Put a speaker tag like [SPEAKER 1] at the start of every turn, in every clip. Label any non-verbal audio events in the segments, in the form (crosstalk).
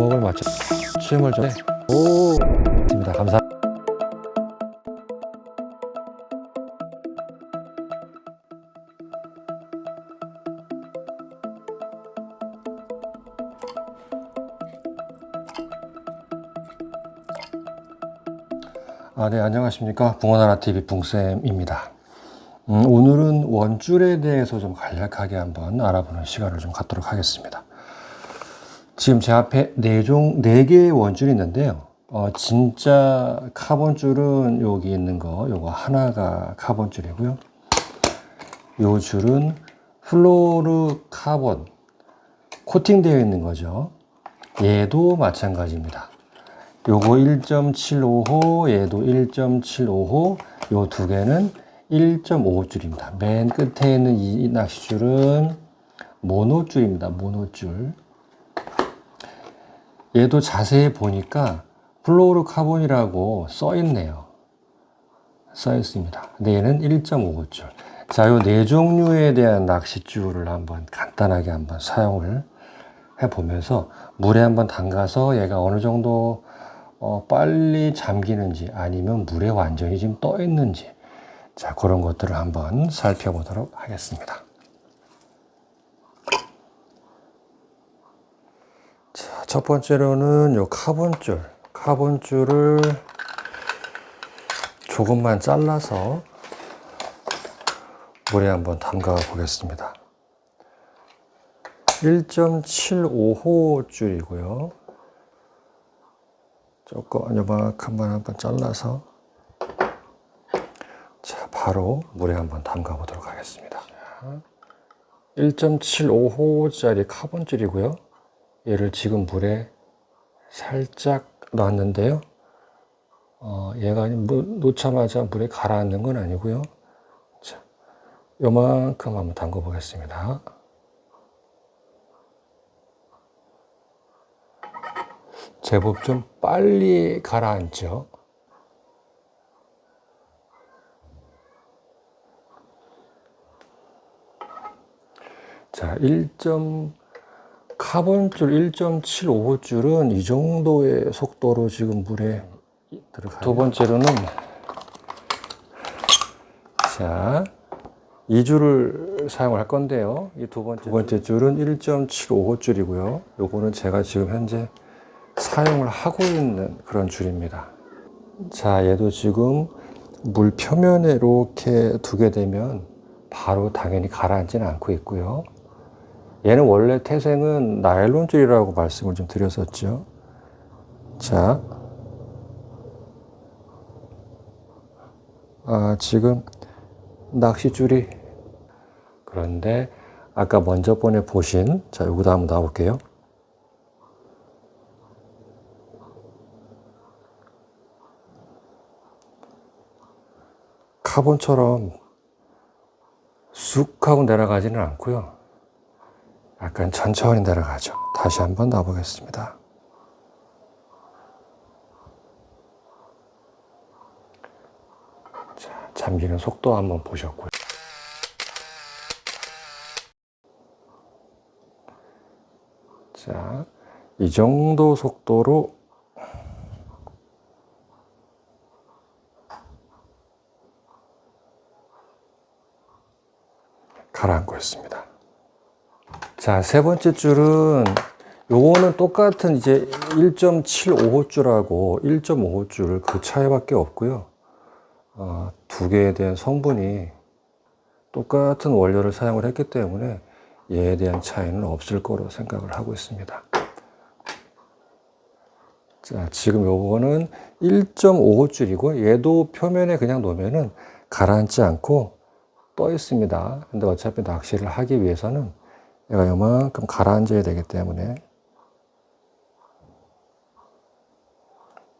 [SPEAKER 1] 주먹을 맞춰 춤을 좀. 네. 오. 입니다. 감사. 아, 네, 안녕하십니까. 붕어나라TV 붕쌤입니다. 음, 오늘은 원줄에 대해서 좀 간략하게 한번 알아보는 시간을 좀 갖도록 하겠습니다. 지금 제 앞에 네 종, 네 개의 원줄이 있는데요. 어, 진짜 카본 줄은 여기 있는 거, 요거 하나가 카본 줄이고요. 요 줄은 플로르 카본, 코팅되어 있는 거죠. 얘도 마찬가지입니다. 요거 1.75호, 얘도 1.75호, 요 두 개는 1.5줄입니다. 맨 끝에 있는 이 낚시줄은 모노줄입니다. 모노줄. 얘도 자세히 보니까 플로르 카본이라고 써 있네요. 써 있습니다. 근데 얘는 1.5줄. 자, 요 네 종류에 대한 낚싯줄을 한번 간단하게 한번 사용을 해 보면서 물에 한번 담가서 얘가 어느 정도 어, 빨리 잠기는지 아니면 물에 완전히 지금 떠 있는지 자 그런 것들을 한번 살펴보도록 하겠습니다. 자, 첫 번째로는 요 카본줄, 카본줄을 조금만 잘라서 물에 한번 담가 보겠습니다. 1.75호 줄이고요. 조금 요만큼만 한번 잘라서 자 바로 물에 한번 담가 보도록 하겠습니다 1.75호짜리 카본줄이고요 얘를 지금 물에 살짝 놨는데요 어, 얘가 놓자마자 물에 가라앉는 건 아니고요 자 요만큼 한번 담가 보겠습니다 제법 좀 빨리 가라앉죠. 자, 1. 카본줄 1.75줄은 이 정도의 속도로 지금 물에 들어가요. 두 번째로는 자, 이 줄을 사용할 건데요. 이 두 번째, 두 번째 줄은 1.75 줄이고요. 요거는 제가 지금 현재 사용을 하고 있는 그런 줄입니다. 자, 얘도 지금 물 표면에 이렇게 두게 되면 바로 당연히 가라앉지는 않고 있고요. 얘는 원래 태생은 나일론 줄이라고 말씀을 좀 드렸었죠. 자, 아, 지금 낚시줄이 그런데 아까 먼저 번에 보신 자, 여기다 한번 놔볼게요. 카본처럼 쑥 하고 내려가지는 않고요. 약간 천천히 내려가죠. 다시 한번 놔보겠습니다. 자, 잠기는 속도 한번 보셨고요. 자, 이 정도 속도로 가라앉고 있습니다. 자, 세 번째 줄은 요거는 똑같은 이제 1.75호줄하고 1.5호줄 그 차이밖에 없고요. 어, 두 개에 대한 성분이 똑같은 원료를 사용을 했기 때문에 얘에 대한 차이는 없을 거로 생각을 하고 있습니다. 자, 지금 요거는 1.5호줄이고 얘도 표면에 그냥 놓으면은 가라앉지 않고 떠 있습니다. 근데 어차피 낚시를 하기 위해서는 얘가 요만큼 가라앉아야 되기 때문에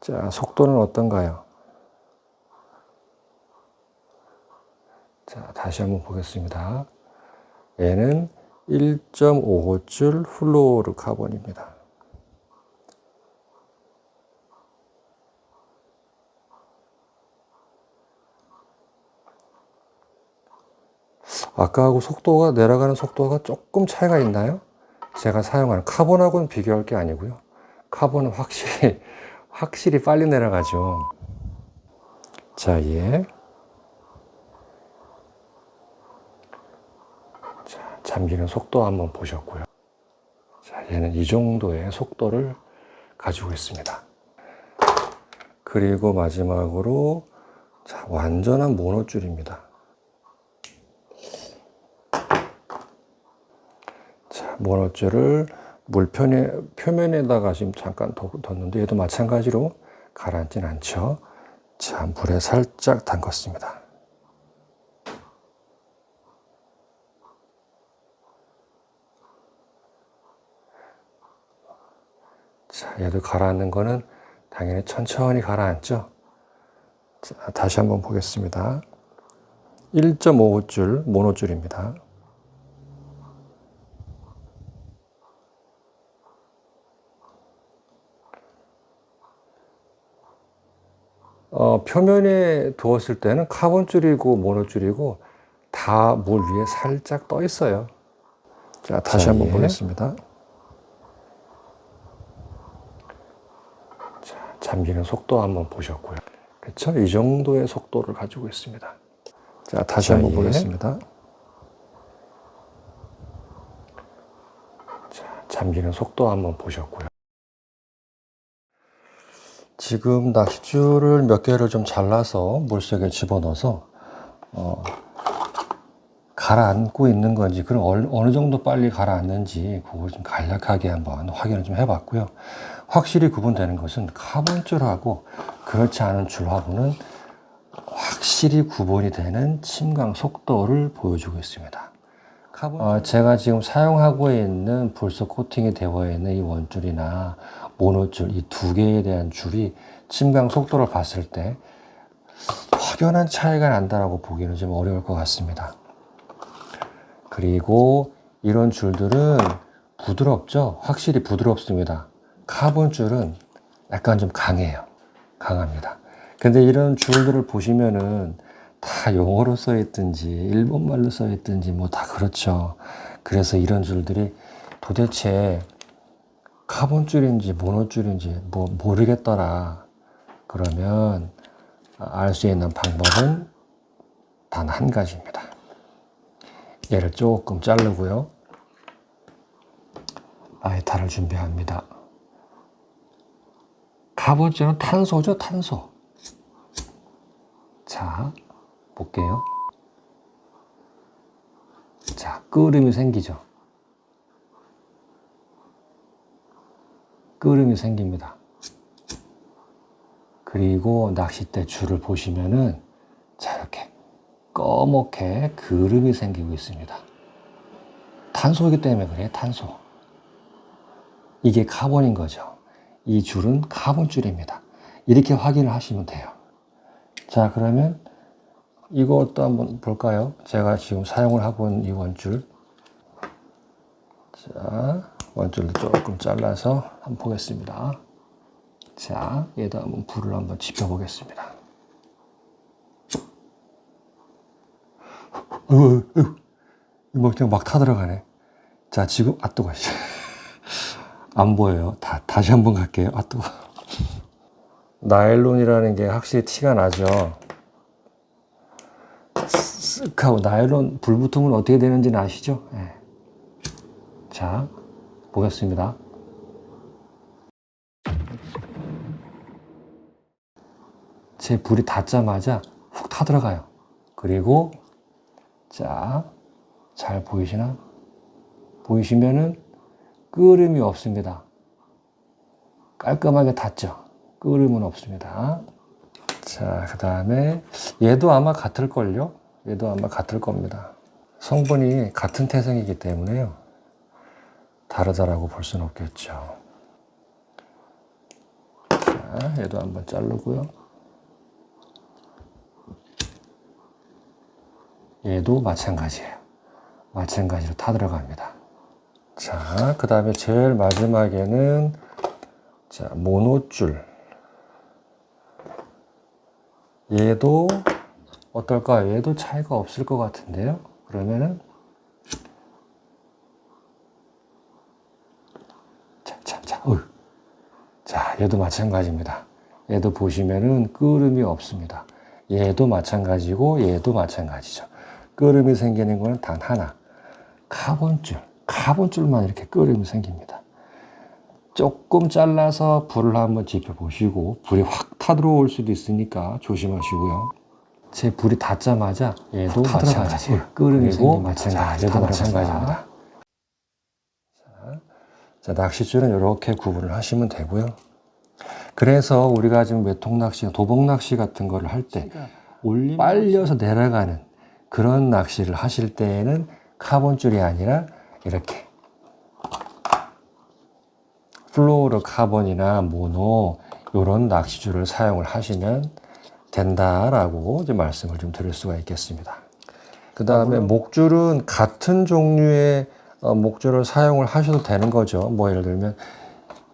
[SPEAKER 1] 자, 속도는 어떤가요? 자, 다시 한번 보겠습니다. 얘는 1.5호줄 플로르 카본입니다. 아까하고 속도가 내려가는 속도가 조금 차이가 있나요? 제가 사용하는 카본하고는 비교할 게 아니고요. 카본은 확실히, (laughs) 확실히 빨리 내려가죠. 자, 얘. 자, 잠기는 속도 한번 보셨고요. 자, 얘는 이 정도의 속도를 가지고 있습니다. 그리고 마지막으로 자, 완전한 모노줄입니다. 자, 모노줄을 물편에 표면에다가 지금 잠깐 뒀- 뒀는데 얘도 마찬가지로 가라앉진 않죠. 자, 물에 살짝 담갔습니다. 자, 얘도 가라앉는 거는 당연히 천천히 가라앉죠. 자, 다시 한번 보겠습니다. 1.5줄 모노줄입니다. 어, 표면에 두었을 때는 카본줄이고 모노줄이고 다 물 위에 살짝 떠 있어요. 자, 다시
[SPEAKER 2] 자,
[SPEAKER 1] 한번
[SPEAKER 2] 예.
[SPEAKER 1] 보겠습니다. 자, 잠기는 속도 한번 보셨고요. 그렇죠? 이 정도의 속도를 가지고 있습니다. 자, 다시
[SPEAKER 2] 자,
[SPEAKER 1] 한번
[SPEAKER 2] 예.
[SPEAKER 1] 보겠습니다. 자, 잠기는 속도 한번 보셨고요. 지금 낚싯줄을 몇 개를 좀 잘라서 물속에 집어넣어서 어, 가라앉고 있는 건지 그럼 얼- 어느 정도 빨리 가라앉는지 그걸 좀 간략하게 한번 확인을 좀 해봤고요. 확실히 구분되는 것은 카본줄하고 그렇지 않은 줄하고는 확실히 구분이 되는 침강 속도를 보여주고 있습니다. 어, 제가 지금 사용하고 있는 불소 코팅이 되어 있는 이 원줄이나 모노줄 이 두 개에 대한 줄이 침강 속도를 봤을 때 확연한 차이가 난다라고 보기는 좀 어려울 것 같습니다. 그리고 이런 줄들은 부드럽죠? 확실히 부드럽습니다. 카본 줄은 약간 좀 강해요. 강합니다. 근데 이런 줄들을 보시면은 다 영어로 써 있든지 일본말로 써 있든지 뭐 다 그렇죠. 그래서 이런 줄들이 도대체 카본 줄인지 모노 줄인지 뭐 모르겠더라. 그러면 알 수 있는 방법은 단 한 가지입니다. 얘를 조금 자르고요. 아이타를 준비합니다. 카본줄은 탄소죠, 탄소. 자, 볼게요. 자, 끓음이 생기죠. 끓음이 생깁니다. 그리고 낚싯대 줄을 보시면은 자, 이렇게 꺼멓게 그름이 생기고 있습니다. 탄소이기 때문에 그래요, 탄소. 이게 카본인 거죠. 이 줄은 카본 줄입니다. 이렇게 확인을 하시면 돼요. 자, 그러면 이것도 한번 볼까요? 제가 지금 사용을 하고 있는 이 원줄. 자, 원줄을 조금 잘라서 한번 보겠습니다. 자, 얘도 한번 불을 한번 지펴보겠습니다. 으, 으, 뭐 그냥 막 타들어가네. 자, 지금, 아, 뜨거, 씨. 안 보여요. 다, 다시 한번 갈게요. 아, 뜨거. 나일론이라는 게 확실히 티가 나죠. 쓱 하고 나일론 불 붙으면 어떻게 되는지는 아시죠? 예. 자, 보겠습니다. 제 불이 닿자마자 훅 타들어가요. 그리고 자, 잘 보이시나? 보이시면은 끓음이 없습니다. 깔끔하게 닿죠? 끓음은 없습니다. 자, 그 다음에 얘도 아마 같을걸요? 얘도 아마 같을 겁니다. 성분이 같은 태생이기 때문에요. 다르다라고 볼 수는 없겠죠. 자, 얘도 한번 자르고요. 얘도 마찬가지예요. 마찬가지로 타 들어갑니다. 자, 그 다음에 제일 마지막에는 자, 모노줄. 얘도 어떨까요? 얘도 차이가 없을 것 같은데요? 그러면은 자, 자, 자, 어휴. 자, 얘도 마찬가지입니다. 얘도 보시면은 끄름이 없습니다. 얘도 마찬가지고 얘도 마찬가지죠. 끄름이 생기는 거는 단 하나. 카본줄. 카본줄만 이렇게 끄름이 생깁니다. 조금 잘라서 불을 한번 지펴보시고 불이 확 타들어올 수도 있으니까 조심하시고요. 제 불이 닿자마자 얘도 마찬가지. 끄름이 생기고 마찬가지. 얘도 마찬가지입니다. 자, 자, 낚싯줄은 이렇게 구분을 하시면 되고요. 그래서 우리가 지금 외통 낚시, 도복 낚시 같은 거를 할 때 빨려서 내려가는 그런 낚시를 하실 때에는 카본줄이 아니라 이렇게 플로우로 카본이나 모노 이런 낚시줄을 사용을 하시면 된다라고 이제 말씀을 좀 드릴 수가 있겠습니다. 그 다음에 목줄은 같은 종류의 어, 목줄을 사용을 하셔도 되는 거죠. 뭐 예를 들면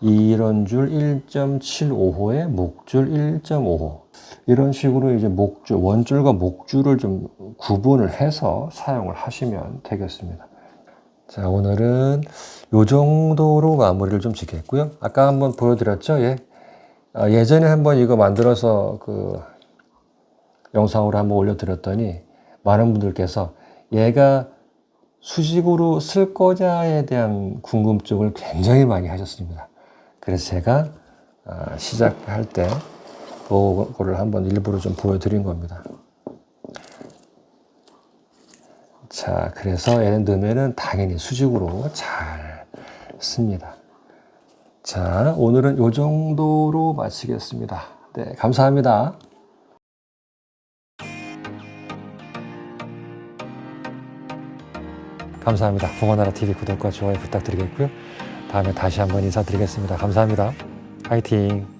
[SPEAKER 1] 이런 줄 1.75호에 목줄 1.5호 이런 식으로 이제 목줄 원줄과 목줄을 좀 구분을 해서 사용을 하시면 되겠습니다. 자 오늘은 요 정도로 마무리를 좀 짓겠고요. 아까 한번 보여드렸죠. 예. 아, 예전에 한번 이거 만들어서 그 영상으로 한번 올려드렸더니 많은 분들께서 얘가 수직으로 쓸 거냐에 대한 궁금증을 굉장히 많이 하셨습니다. 그래서 제가 아, 시작할 때 그거를 한번 일부러 좀 보여드린 겁니다. 자, 그래서 넣으면은 당연히 수직으로 잘 씁니다. 자, 오늘은 요 정도로 마치겠습니다. 네, 감사합니다. 감사합니다. 붕어나라 TV 구독과 좋아요 부탁드리겠고요. 다음에 다시 한번 인사드리겠습니다. 감사합니다. 화이팅!